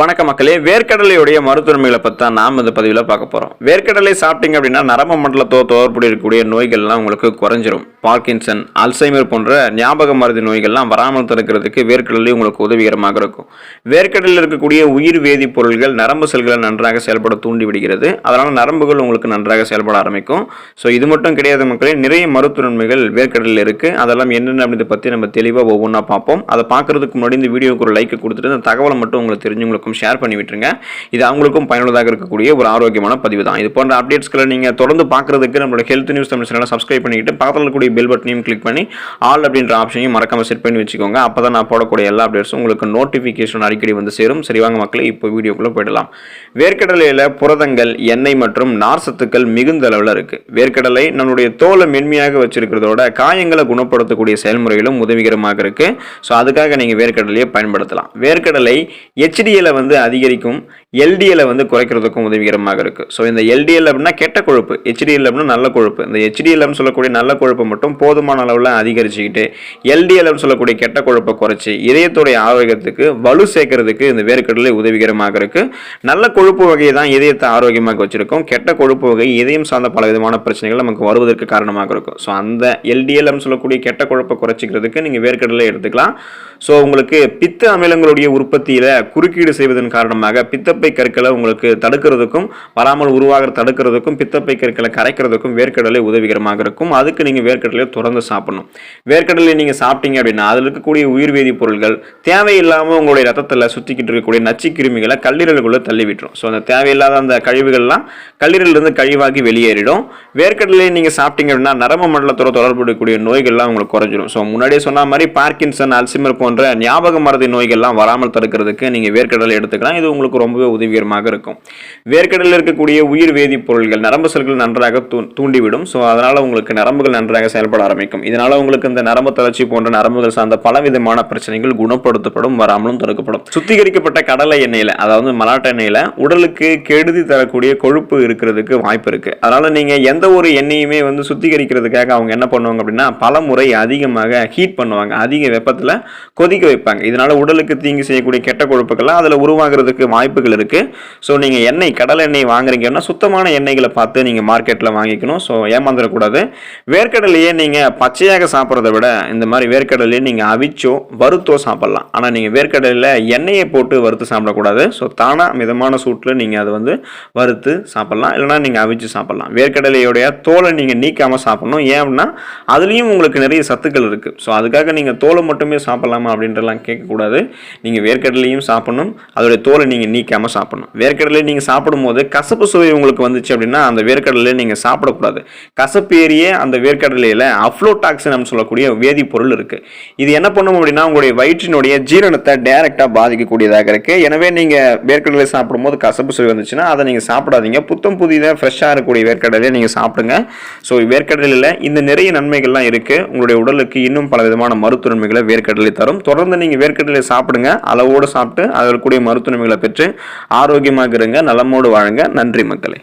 வணக்க மக்களே. வேர்க்கடலையுடைய மருத்துவமைகளை பற்றி தான் நாம் இந்த பதிவில் பார்க்க போகிறோம் வேர்க்கடலை சாப்பிட்டீங்க அப்படின்னா நரம்பு மண்டலத்தோ தொடர்புடைய இருக்கக்கூடிய நோய்கள்லாம் உங்களுக்கு குறைஞ்சிரும். பார்க்கின்சன் அல்சைமர் போன்ற ஞாபக மருதி நோய்கள்லாம் வராமல் தடுக்கிறதுக்கு வேர்க்கடலை உங்களுக்கு உதவிகரமாக இருக்கும். வேர்க்கடலில் இருக்கக்கூடிய உயிர் வேதிப்பொருள்கள் நரம்பு செல்களை நன்றாக செயல்பட தூண்டி விடுகிறது அதனால் நரம்புகள் உங்களுக்கு நன்றாக செயல்பட ஆரம்பிக்கும். ஸோ இது மட்டும் கிடையாது மக்களே நிறைய மருத்துவ நன்மைகள் வேர்க்கடலில் இருக்குது அதெல்லாம் என்னென்ன அப்படின்றத பற்றி நம்ம தெளிவாக ஒவ்வொன்றா பார்ப்போம். அதை பார்க்குறதுக்கு முன்னாடி இந்த வீடியோக்கு ஒரு லைக் கொடுத்துட்டு இந்த தகவலை மட்டும் உங்களுக்கு தெரிஞ்சவங்களுக்கும் ஷேர் பண்ணி விட்டுருங்க. இது அவங்களுக்கும் பயனுள்ளதாக இருக்கக்கூடிய ஒரு ஆரோக்கியமான பதிவு தான். இது போன்ற அப்டேட்ஸ்களை நீங்கள் தொடர்ந்து பார்க்குறதுக்கு நம்மளோட ஹெல்த் நியூஸ் தமிழ் சேனலை சப்ஸ்கிரைப் பண்ணிக்கிட்டு பக்கத்தில் இருக்கக்கூடிய பெல் பட்டனையும் கிளிக் பண்ணி ஆல் அப்படின்ற ஆப்ஷனையும் மறக்காமல் செட் பண்ணி வச்சுக்கோங்க. அப்போ தான் நான் போடக்கூடிய எல்லா அப்டேட்ஸும் உங்களுக்கு நோட்டிஃபிகேஷன் அடிக்கடி வந்து சேரும். சரி வாங்க இப்போ வீடியோக்குள்ளே போயிடலாம். வேர்க்கடலையில் புரதங்கள் எண்ணெய் மற்றும் நார் சத்துக்கள் மிகுந்த அளவில் இருக்குது வேர்க்கடலை நம்மளுடைய தோலை மென்மையாக வச்சிருக்கிறதோட காயங்களை குணப்படுத்தக்கூடிய செயல்முறைகளும் உதவிகரமாக இருக்குது ஸோ அதுக்காக நீங்கள் வேர்க்கடலையை பயன்படுத்தலாம். வேர்க்கடலை ஹெச்டிஎலை வந்து அதிகரிக்கும். எல்டிஎல்ல வந்து குறைக்கிறதுக்கும் உதவிகரமாக இருக்குது ஸோ இந்த எல்டிஎல் அப்படின்னா கெட்ட கொழுப்பு. ஹெச்டிஎல் அப்படின்னா நல்ல கொழுப்பு. இந்த ஹெச்டிஎல்னு சொல்லக்கூடிய நல்ல கொழுப்பை மட்டும் போதுமான அளவில் அதிகரிச்சுக்கிட்டு எல்டிஎல்னு சொல்லக்கூடிய கெட்ட கொழுப்பை குறைச்சி இதயத்துடைய ஆரோக்கியத்துக்கு வலு சேர்க்கறதுக்கு இந்த வேர்க்கடலை உதவிகரமாக இருக்குது நல்ல கொழுப்பு வகையை தான் இதயத்தை ஆரோக்கியமாக வச்சிருக்கும். கெட்ட கொழுப்பு வகை இதயம் சார்ந்த பல விதமான பிரச்சனைகள் நமக்கு வருவதற்கு காரணமாக இருக்கும். ஸோ அந்த எல்டிஎல்னு சொல்லக்கூடிய கெட்ட கொழுப்பை குறைச்சிக்கிறதுக்கு நீங்கள் வேர்க்கடலை எடுத்துக்கலாம். ஸோ உங்களுக்கு பித்த அமிலங்களுடைய உற்பத்தியில் குறுக்கீடு செய்வதன் காரணமாக பித்த பித்தப்பை கற்களை உங்களுக்கு தடுக்கிறதுக்கும் வராமல் உருவாகிற தடுக்கிறதுக்கும் பித்தப்பை கற்களை கரைக்கிறதுக்கும் வேர்க்கடலை உதவிகரமாக இருக்கும். அதுக்கு நீங்கள் வேர்க்கடலையை தொடர்ந்து சாப்பிடணும். வேர்க்கடலை நீங்கள் சாப்பிட்டீங்க அப்படின்னா அதில் இருக்கக்கூடிய உயிர் வேதிப் பொருள்கள் தேவையில்லாமல் உங்களுடைய ரத்தத்தில் சுற்றிக்கிட்டு இருக்கக்கூடிய நச்சு கிருமிகளை கல்லீரலுக்குள்ளே தள்ளி விட்டுரும் ஸோ அந்த தேவையில்லாத அந்த கழிவுகள்லாம் கல்லீரலிருந்து கழிவாகி வெளியேறிடும். வேர்க்கடலையை நீங்கள் சாப்பிட்டீங்க அப்படின்னா நரம்பு மண்டலத்தோட தொடர்புடைய நோய்கள்லாம் உங்களுக்கு குறைஞ்சிடும் ஸோ முன்னாடியே சொன்ன மாதிரி பார்க்கின்சன் அல்சிமர் போன்ற ஞாபக மறதி நோய்கள்லாம் வராமல் தடுக்கிறதுக்கு நீங்கள் வேர்க்கடலை எடுத்துக்கலாம். இது உங்களுக்கு ரொம்பவே உதவிகரமாக இருக்கும். வேர்க்கடலில் இருக்கக்கூடிய உயிர் வேதிப்பொருள்கள் நரம்பு செல்கள் நன்றாக தூ தூண்டிவிடும். ஸோ அதனால் உங்களுக்கு நரம்புகள் நன்றாக செயல்பட ஆரம்பிக்கும். இதனால் உங்களுக்கு இந்த நரம்பு தளர்ச்சி போன்ற நரம்புகள் சார்ந்த பலவிதமான பிரச்சனைகள் குணப்படுத்தப்படும் வராமலும் தடுக்கப்படும். சுத்திகரிக்கப்பட்ட கடலை எண்ணெயில் அதாவது மலாட்ட எண்ணெயில் உடலுக்கு கெடுதி தரக்கூடிய கொழுப்பு இருக்கிறதுக்கு வாய்ப்பு இருக்குது அதனால் நீங்கள் எந்த ஒரு எண்ணெயுமே வந்து சுத்திகரிக்கிறதுக்காக அவங்க என்ன பண்ணுவாங்க அப்படின்னா பல முறை அதிகமாக ஹீட் பண்ணுவாங்க. அதிக வெப்பத்தில் கொதிக்க வைப்பாங்க. இதனால் உடலுக்கு தீங்கு செய்யக்கூடிய கெட்ட கொழுப்புகள்லாம் அதில் உருவாகிறதுக்கு வாய்ப்புகள் இருக்குது ஸோ நீங்கள் எண்ணெய் கடலை எண்ணெய் வாங்குறீங்கன்னா சுத்தமான எண்ணெய்களை பார்த்து நீங்கள் மார்க்கெட்டில் வாங்கிக்கணும். ஸோ ஏமாந்துடக்கூடாது வேர்க்கடலையே நீங்கள் பச்சையாக சாப்பிட்றத விட இந்த மாதிரி வேர்க்கடலையே நீங்கள் அவிச்சோ வறுத்தோ சாப்பிட்லாம். ஆனால் நீங்கள் வேர்க்கடலையில் எண்ணெயை போட்டு வறுத்து சாப்பிடக்கூடாது. ஸோ தானாக மிதமான சூட்டில் நீங்கள் அதை வந்து வறுத்து சாப்பிட்லாம். இல்லைனா நீங்கள் அவிச்சு சாப்பிட்லாம். வேர்க்கடலையோடைய தோலை நீங்கள் நீக்காமல் சாப்பிடணும். ஏன் அப்படின்னா அதுலேயும் உங்களுக்கு நிறைய சத்துக்கள் இருக்குது ஸோ அதுக்காக நீங்கள் தோலை மட்டுமே சாப்பிட்லாமா அப்படின்றலாம் கேட்கக்கூடாது. நீங்கள் வேர்க்கடலையும் சாப்பிடணும். அதோடைய தோலை நீங்கள் நீக்காமல் சாப்பிடணும். வேர்க்கடலை நீங்கள் சாப்பிடும்போது கசப்பு சுவை உங்களுக்கு வந்துச்சு அப்படின்னா அந்த வேர்க்கடலை நீங்கள் சாப்பிடக்கூடாது. கசப்பு ஏறிய அந்த வேர்க்கடலையில் அஃப்ளோடாக்சின் சொல்லக்கூடிய வேதிப்பொருள் இருக்குது இது என்ன பண்ணும் அப்படின்னா உங்களுடைய வயிற்றினுடைய ஜீரணத்தை டைரெக்டாக பாதிக்கக்கூடியதாக இருக்குது எனவே நீங்கள் வேர்க்கடலை சாப்பிடும்போது கசப்பு சுவை வந்துச்சுன்னா அதை நீங்கள் சாப்பிடாதீங்க. புத்தம் புதிதாக ஃப்ரெஷ்ஷாக இருக்கக்கூடிய வேர்க்கடலையை நீங்கள் சாப்பிடுங்க. ஸோ வேர்க்கடலையில் இந்த நிறைய நன்மைகள்லாம் இருக்குது உங்களுடைய உடலுக்கு இன்னும் பல விதமான மருத்துவ நன்மைகளை வேர்க்கடலை தரும். தொடர்ந்து நீங்கள் வேர்க்கடலை சாப்பிடுங்க. அளவோடு சாப்பிட்டு அதில் கூடிய மருத்துவ நன்மைகளை பெற்று ஆரோக்கியமாக இருங்க நலமோடு வாழுங்க. நன்றி மக்களே.